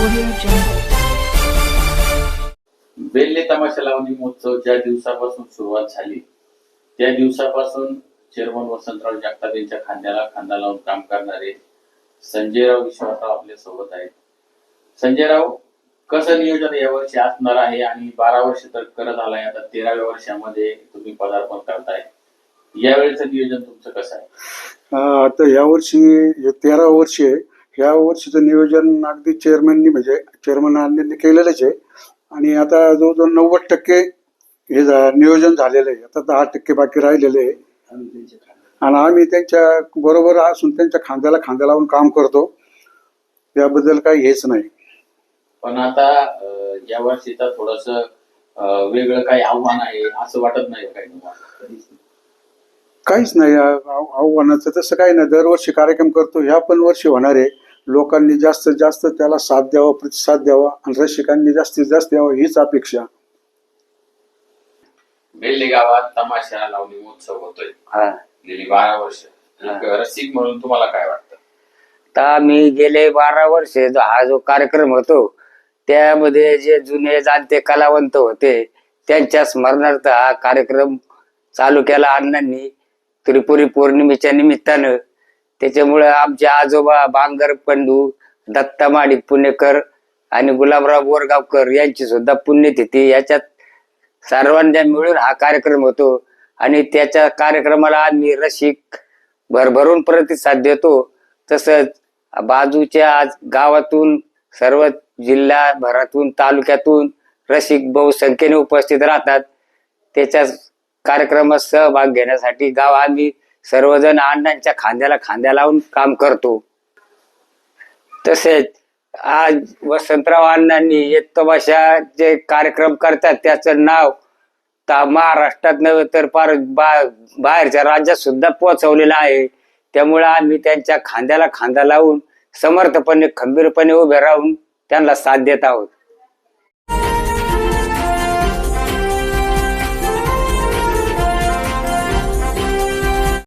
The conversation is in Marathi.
Audio बेल्ले तमाशा लावणी महोत्सव ज्या दिवसापासून सुरुवात झाली त्या दिवसापासून चेअरमन वसंतराव जगताप यांच्या खांद्याला खांदा लावून काम करणारे संजयराव विश्वासराव आपल्यासोबत आहेत. संजयराव कसं नियोजन यावर्षी असणार आहे आणि बारा वर्ष तर करत आलाय आता तेराव्या वर्षामध्ये तुम्ही पदार्पण करताय. यावेळेचं नियोजन तुमचं कसं आहे? आता यावर्षी तेरा वर्षी आहे. ह्या वर्षीचं नियोजन अगदी चेअरमॅननी म्हणजे चेअरमन यांनी केलेलंच आहे. आणि आता जवळजवळ नव्वद टक्के हे नियोजन झालेलं आहे. आता दहा टक्के बाकी राहिलेले आहे. आणि आम्ही त्यांच्या बरोबर असून त्यांच्या खांद्याला खांद्या लावून काम करतो. याबद्दल काही हेच नाही. पण आता या वर्षीचं थोडस वेगळं काही आव्हान आहे असं वाटत नाही काही? काहीच नाही आ- आव- आव्हानाचं तसं काही नाही. दरवर्षी कार्यक्रम करतो ह्या पण वर्षी होणार आहे. लोकांनी जास्तीत जास्त त्याला साथ द्यावा प्रतिसाद द्यावा आणि रसिकांनी जास्तीत जास्त द्यावा हीच अपेक्षा. बेल्ले गावात तमाशा लावणी महोत्सव होतोय. हा. गेली बारा वर्ष. एक रसिक म्हणून तुम्हाला काय वाटतं? तर मी गेले बारा वर्षे जो हा जो कार्यक्रम होतो त्यामध्ये जे जुने जाणते कलावंत होते त्यांच्या स्मरणार्थ हा कार्यक्रम चालू केला अण्णांनी. त्रिपुरी पौर्णिमेच्या निमित्तानं. त्याच्यामुळे आमचे आजोबा बांगर पंडू दत्ता माडिक पुणेकर आणि गुलाबराव बोरगावकर यांची सुद्धा पुण्यतिथी. याच्यात सर्वांना मिळून हा कार्यक्रम होतो. आणि त्याच्या कार्यक्रमाला आम्ही रसिक भरभरून प्रतिसाद देतो. तसंच बाजूच्या आज गावातून सर्व जिल्हाभरातून तालुक्यातून रसिक बहुसंख्येने उपस्थित राहतात. त्याच्या कार्यक्रमात सहभाग घेण्यासाठी गाव आम्ही सर्वजण अण्णांच्या खांद्याला खांद्या लावून काम करतो. तसेच आज वसंतराव अण्णांनी येतमाशा जे कार्यक्रम करतात त्याचं नाव ता महाराष्ट्रात नव्हे तर फार बा बाहेरच्या राज्यात सुद्धा पोहोचवलेलं आहे. त्यामुळे आम्ही त्यांच्या खांद्याला खांदा लावून समर्थपणे खंबीरपणे उभे राहून त्यांना साथ देत आहोत.